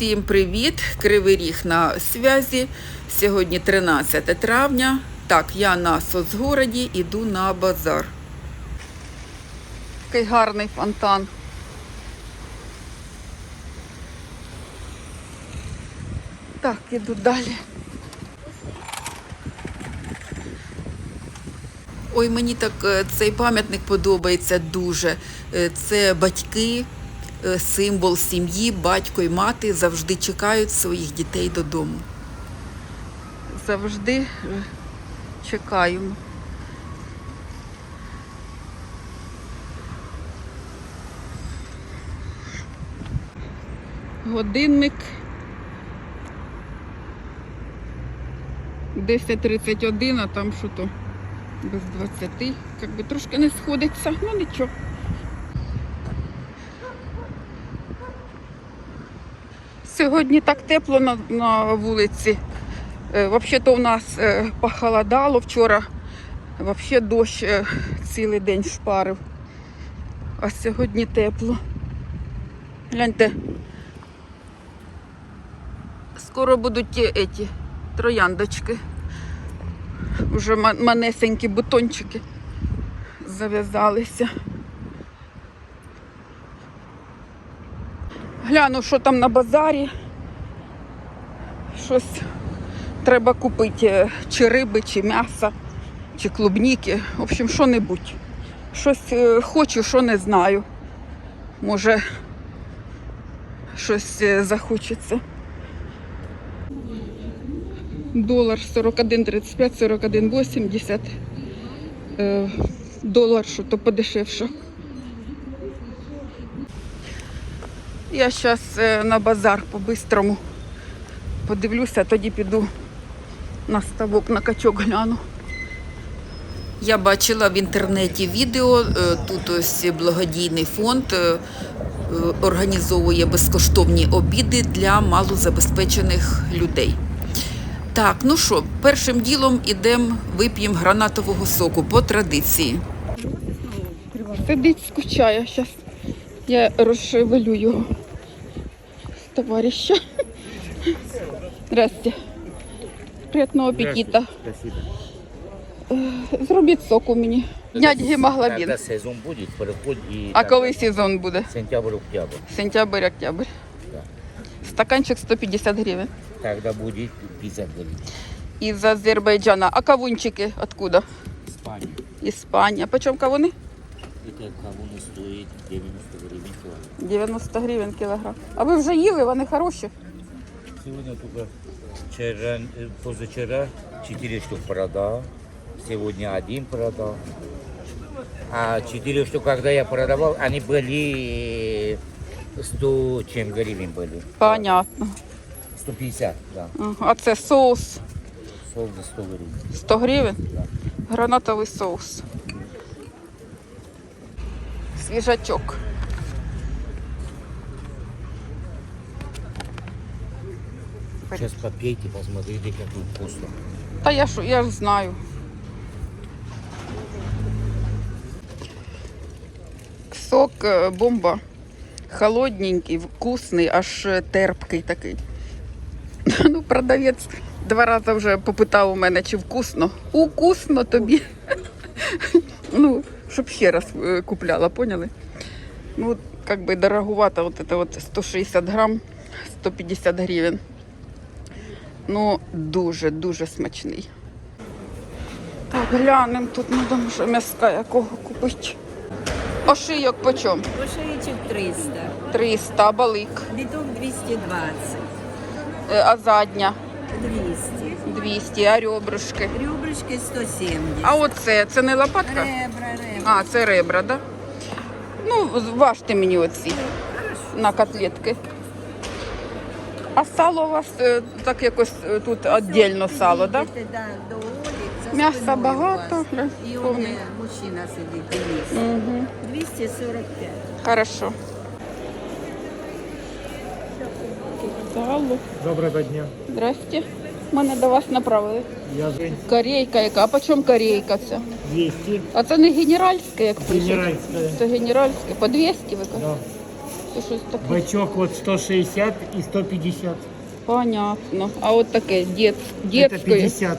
Всім привіт! Кривий ріг на зв'язі. Сьогодні 13 травня. Так, я на соцгороді іду на базар. Такий гарний фонтан. Так, іду далі. Ой, мені так е, цей пам'ятник подобається дуже. Е, Це батьки, символ сім'ї, батько і мати завжди чекають своїх дітей додому. Завжди е, чекаємо. Годинник 10.31, а там що то без 20, як би трошки не сходиться, ну нічого. Сьогодні так тепло на, на вулиці. Е, Взагалі-то у нас е, похолодало вчора. Взагалі дощ е, цілий день шпарив. А сьогодні тепло. Гляньте. Скоро будуть ті еті, трояндочки. Уже манесенькі бутончики зав'язалися. Гляну, що там на базарі. Щось треба купити, е, чи риби, чи м'яса, чи клубніки. В общем, що-небудь. Щось е, хочу, що не знаю. Може, щось е, захочеться. Долар 41,35, 41,80. Е, Долар, що то подешевше. Я зараз на базар по-бистрому подивлюся, тоді піду на ставок на качок гляну. Я бачила в інтернеті відео. е, Тут ось благодійний фонд е, е, організовує безкоштовні обіди для малозабезпечених людей. Так, ну що, першим ділом ідемо, вип'ємо гранатового соку по традиції. Сидить, скучає. Зараз я розшевелю його з товариша. Здрасте. Приятного апетита. Спасибо. Зробіть соку мені. Піднять гемоглобін. Когда сезон будет, переход и А коли сезон буде? сентябрь-октябрь. Сентябрь, октябрь. Да. Стаканчик 150 гривень. Тогда будет 50 гривен. Із Азербайджана. А кавунчики откуда? Испания. Іспанія. Почем кавуни? Это кавуны стоит 90 гривен килограмм. 90 гривень кілограм. А ви вже їли, вони хороші. Сегодня только вчера, э, позавчера 4 штук продал. Сегодня один продал. А 4 штук, когда я продавал, они были 100 чем гривен были. Понятно. 150, да. Ага. А це соус Сол за 100 гривен. 100 гривень. Гранатовий соус. Свіжачок. Сейчас попейте, посмотрите, как вкусно. Та я ж, я ж знаю. Сок е, бомба. Холодненький, вкусний, аж е, терпкий такий. Ну, продавець два рази вже попитав у мене, чи вкусно. Укусно тобі. Ну, щоб ще раз е, купляла, поняли? Ну, как бы дороговато, вот это вот 160 грам, 150 гривень. Ну, дуже-дуже смачний. Так, глянемо, тут треба може м'яска якого купити. Ошийок почем? Ошеечек 300, 300, а балик. биток 220, Е, А задня 200, 200, а ребрышки. ребрышки 170. А оце, це не лопатка? Ребра, ребра. А, це ребра, да? Ну, важте мені оці на котлетки. А сало у вас е, так якось е, тут віддільно сало, так? Да? Да, до Олі, за М'яса спиною у багато, вас. да, І он повний. е, мужчина сидить. Угу. 245. Хорошо. Сало. Доброго дня. Здрасте. Мене до вас направили. Я Жень. Корейка яка. А по чому корейка ця? 200. А це не генеральська, як пишуть? Генеральская. Це генеральська. По 200 ви кажете? Да. Це щось таке. Бачок вот 160 и 150. Понятно. А от таке дет... Это детської. 50.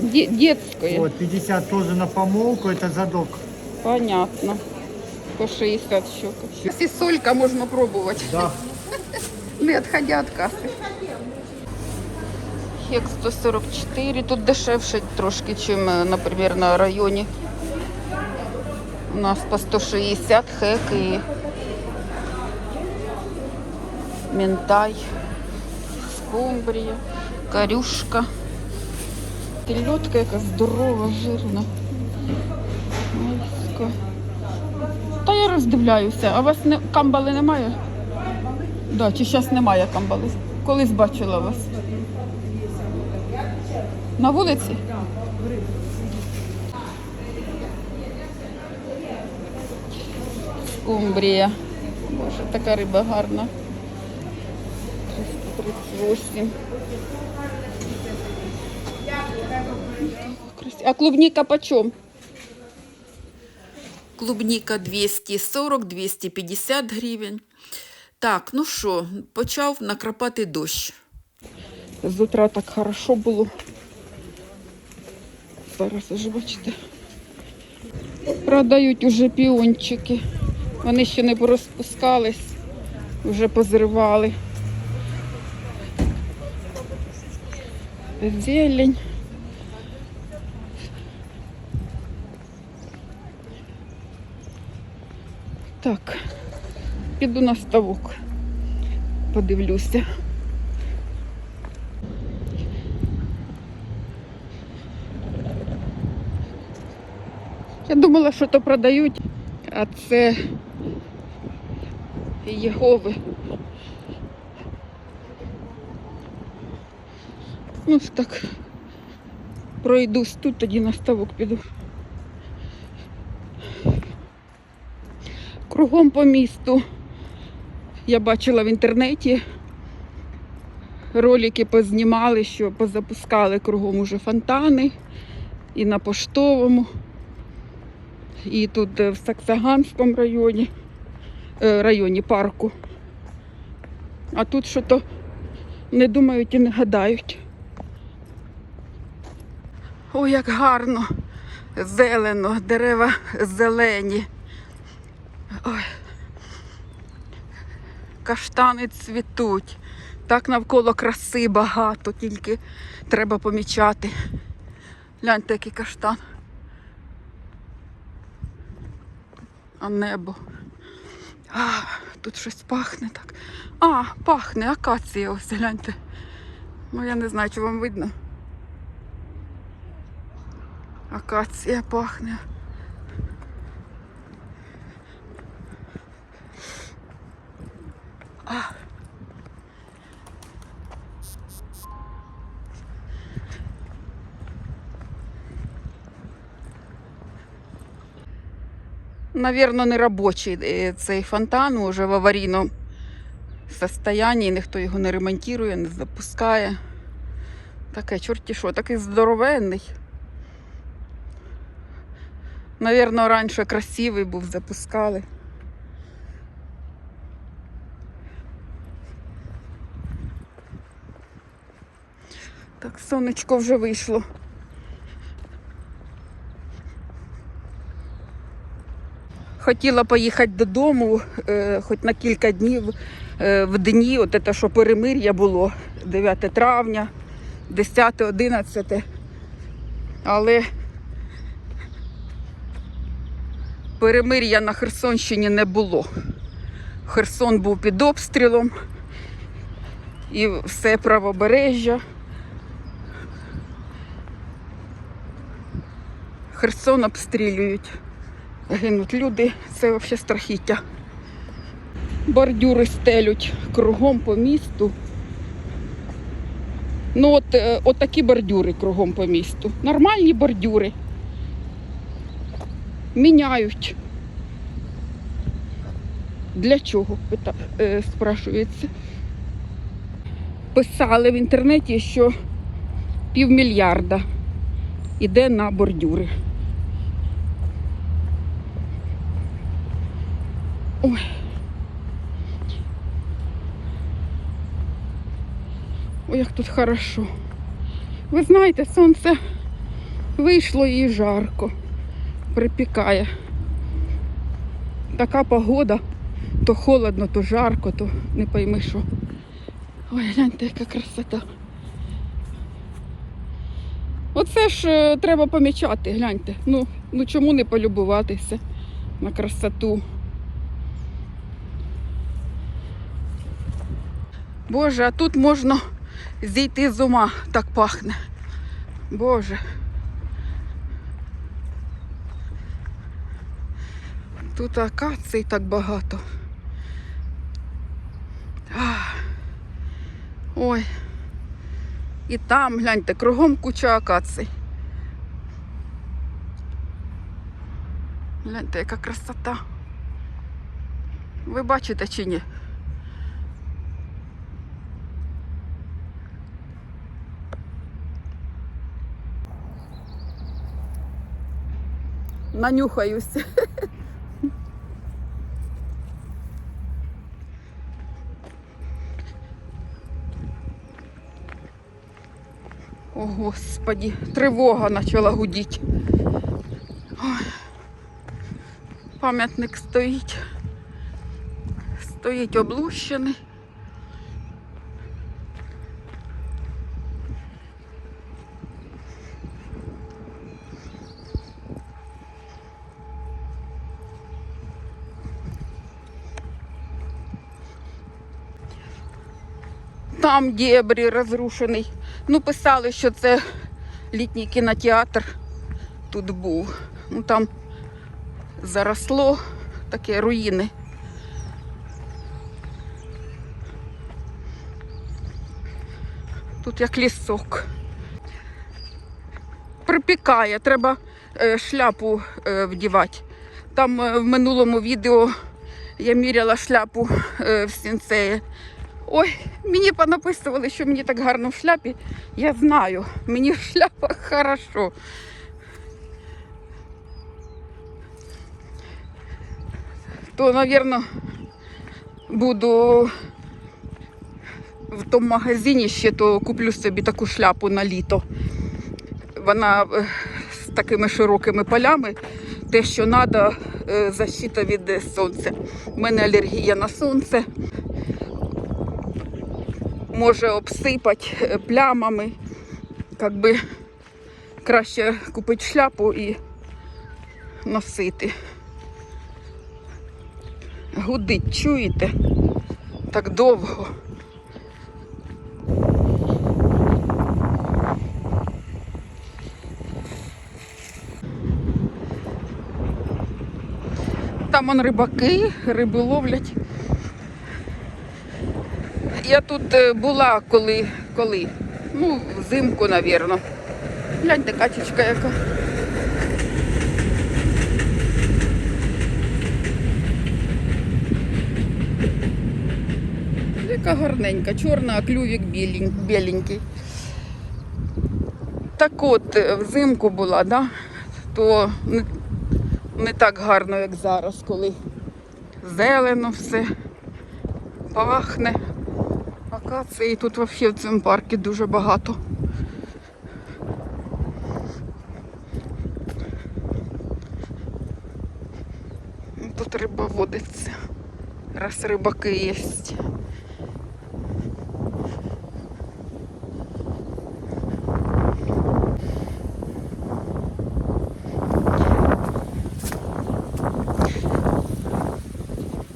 Де- Детської. Вот 50 тоже на помолку, это задок. Понятно. По 60 щука. Ці солька можна пробувати. Да. Не відходя від каси. Хек 144. Тут дешевше трошки, ніж, наприклад, на районі. У нас по 160 хек і ментай, скумбрія, корюшка. Тельотка яка здорова, жирна. Та я роздивляюся, а у вас не, камбали немає? Да, чи зараз немає камбали? Колись бачила вас. На вулиці? Скумбрія. Боже, така риба гарна. 338. А клубника почем? Клубніка 240-250 гривень. Так, ну що, почав накрапати дощ. З утра так хорошо було. Зараз вже бачите. Продають уже піончики. Вони ще не порозпускались, вже позривали. Зелень. Так, піду на ставок. Подивлюся. Я думала, що то продають, а це Єгови. Ну, так пройдусь тут, тоді на ставок піду. Кругом по місту. Я бачила в інтернеті. Ролики познімали, що позапускали кругом уже фонтани і на поштовому, і тут е, в Саксаганському районі, е, районі парку. А тут що то не думають і не гадають. Ой, як гарно, зелено, дерева зелені. Ой. Каштани цвітуть. Так навколо краси багато, тільки треба помічати. Гляньте, який каштан. А небо. А, тут щось пахне так. А, пахне, акація, ось гляньте. Ну, я не знаю, чи вам видно. Акація пахне. Навірно, не робочий е, цей фонтан, уже в аварійному состоянні, ніхто його не ремонтує, не запускає. Таке, чорті що, такий здоровенний. Навірно, раніше красивий був, запускали. Сонечко вже вийшло. Хотіла поїхати додому, е, хоч на кілька днів е, в дні, от це, що перемир'я було 9 травня, 10, 11. Але перемир'я на Херсонщині не було. Херсон був під обстрілом і все правобережжя. Херсон обстрілюють. Гинуть люди, це взагалі страхіття. Бордюри стелють кругом по місту. Ну от, е, от такі бордюри кругом по місту. Нормальні бордюри. Міняють. Для чого? Пита, е, спрашується. Писали в інтернеті, що півмільярда іде на бордюри. Ой. Ой, як тут хорошо. Ви знаєте, сонце вийшло і жарко, припікає. Така погода, то холодно, то жарко, то не пойми що. Ой, гляньте, яка красота. Оце ж е, треба помічати, гляньте. Ну, ну чому не полюбуватися на красоту. Боже, а тут можна зійти з ума, так пахне. Боже. Тут акацій так багато. Ой. І там, гляньте, кругом куча акацій. Гляньте, яка красота. Ви бачите чи ні? Нанюхаюсь. О, Господі, тривога почала гудіти. Ой. Пам'ятник стоїть. Стоїть облущений. Там дебрі розрушений. Ну, писали, що це літній кінотеатр тут був. Ну там заросло таке руїни. Тут як лісок. Припікає, треба е, шляпу е, вдівати. Там е, в минулому відео я міряла шляпу в сінцеї. Ой, мені понаписували, що мені так гарно в шляпі. Я знаю, мені в шляпах хорошо. То, мабуть, буду в тому магазині ще, то куплю собі таку шляпу на літо. Вона е, з такими широкими полями, те, що треба, защита від е, сонця. У мене алергія на сонце може обсипати е, плямами. Как би краще купити шляпу і носити. Гудить, чуєте? Так довго. Там он рибаки, риби ловлять. Я тут е, була коли, коли? Ну, взимку, напевно. Гляньте, качечка яка. Яка гарненька, чорна, а білень- біленький. Так от, е, взимку була, да? то не, не так гарно, як зараз, коли зелено все пахне. Акації тут взагалі в цьому парку дуже багато. Тут риба водиться. Раз рибаки є.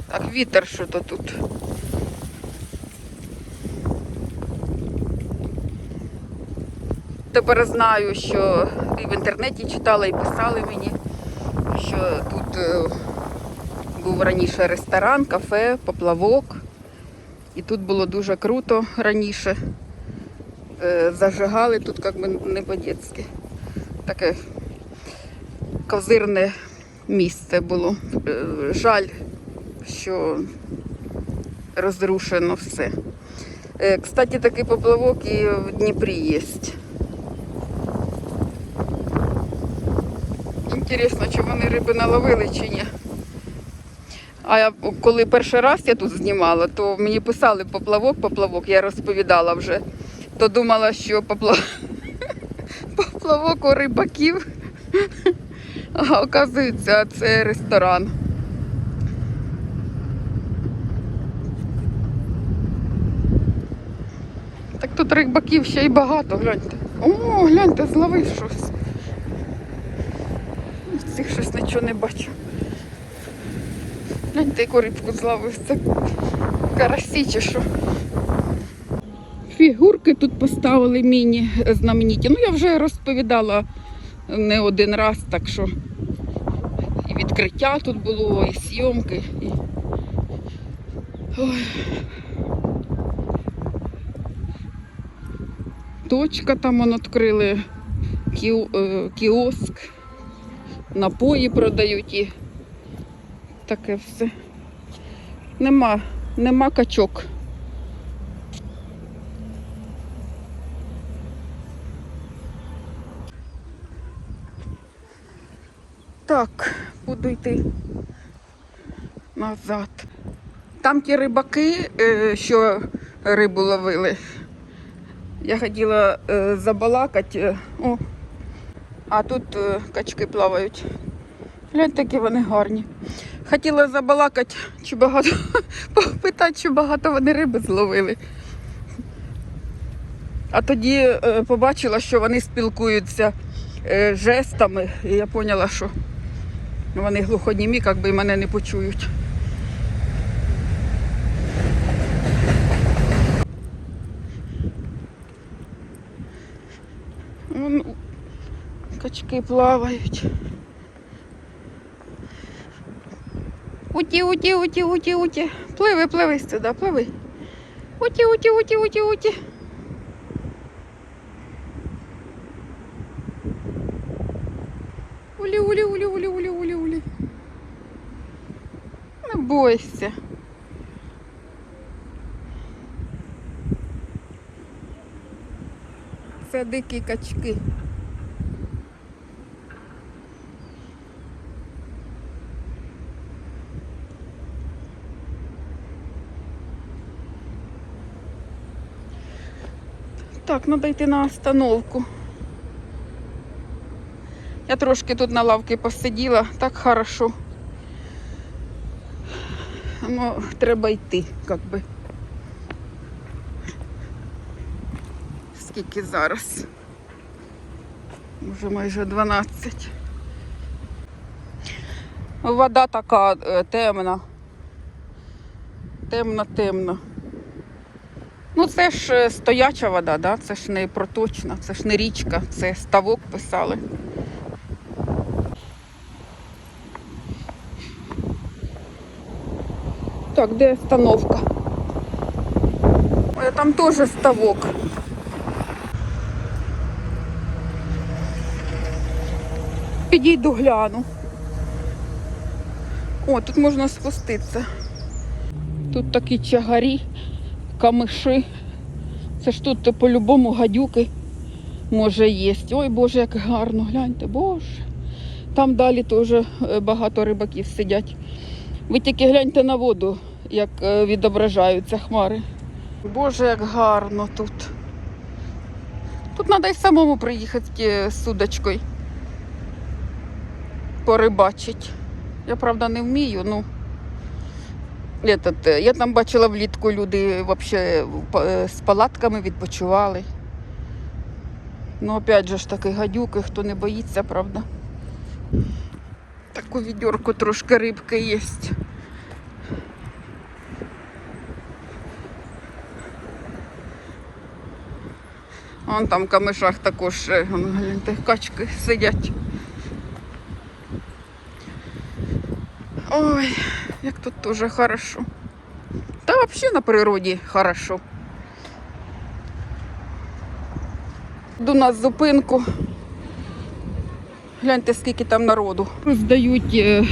Так, вітер що то тут. Тепер знаю, що і в інтернеті читала, і писали мені, що тут е, був раніше ресторан, кафе, поплавок. І тут було дуже круто раніше. Е, Зажигали тут як би не по-дєцьки. Таке козирне місце було. Е, Жаль, що розрушено все. Кстати, такий поплавок і в Дніпрі є. Інтересно, чи вони риби наловили чи ні. А я, коли перший раз я тут знімала, то мені писали поплавок, поплавок, я розповідала вже, то думала, що поплав... поплавок у рибаків. А оказується, це ресторан. Так тут рибаків ще й багато, гляньте. О, гляньте, зловив щось. Цих щось нічого не бачу. Гляньте, яку рибку зловив. Це карасі чи що. Фігурки тут поставили міні знамениті. Ну, я вже розповідала не один раз, так що і відкриття тут було, і зйомки. І... Точка там відкрили, кіо, е, кіоск, напої продають і таке все. Нема, нема качок. Так, буду йти назад. Там ті рибаки, е, що рибу ловили. Я хотіла е, забалакати. е, О, а тут е, качки плавають. Гляньте, які вони гарні. Хотіла забалакати, чи багато попитати, чи багато вони риби зловили. А тоді е, побачила, що вони спілкуються е, жестами, і я поняла, що вони глухонімі, як би і мене не почують. качки плавають. Уті, уті, уті, уті, уті. Пливи, пливи сюди, пливи. Уті, уті, уті, уті, уті. Улі, улі, улі, улі, улі, улі, улі. Не бойся. Це дикі качки. Так, треба йти на остановку. Я трошки тут на лавці посиділа, так хорошо. Ну, треба йти, як би. Скільки зараз? Вже майже 12. Вода така е, темна. Темна, темна. Ну, це ж е, стояча вода, да? це ж не проточна, це ж не річка, це ставок писали. Так, де остановка? Там теж ставок. Підійду гляну. О, тут можна спуститися. Тут такі чагарі, камиші. Це ж тут по-любому гадюки може є. Ой Боже, як гарно, гляньте, Боже. Там далі теж е, багато рибаків сидять. Ви тільки гляньте на воду, як е, відображаються хмари. Боже, як гарно тут. Тут треба й самому приїхати е, з судочкою. Порибачить. Я, правда, не вмію, ну. Е, я там бачила влітку люди вообще е, з палатками відпочивали. Ну, опять же ж таки, гадюки, хто не боїться, правда. Таку відьорку трошки рибки є. Вон там в камишах також е, гляньте, качки сидять. Ой, як тут дуже хорошо. Та взагалі на природі хорошо. Йду на зупинку. Гляньте, скільки там народу. Роздають е,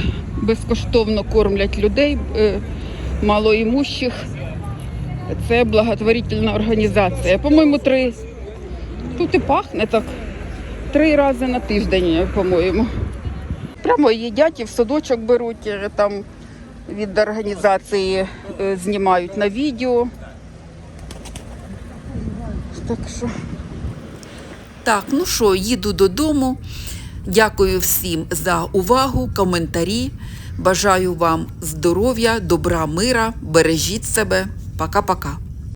безкоштовно кормлять людей е, малоімущих. Це благотворительна організація. По-моєму, три. Тут і пахне так. Три рази на тиждень, по-моєму. Прямо їдять і в садочок беруть, е, там від організації е, знімають на відео. Так що. Так, ну що, їду додому. Дякую всім за увагу, коментарі. Бажаю вам здоров'я, добра, мира. Бережіть себе. Пока-пока.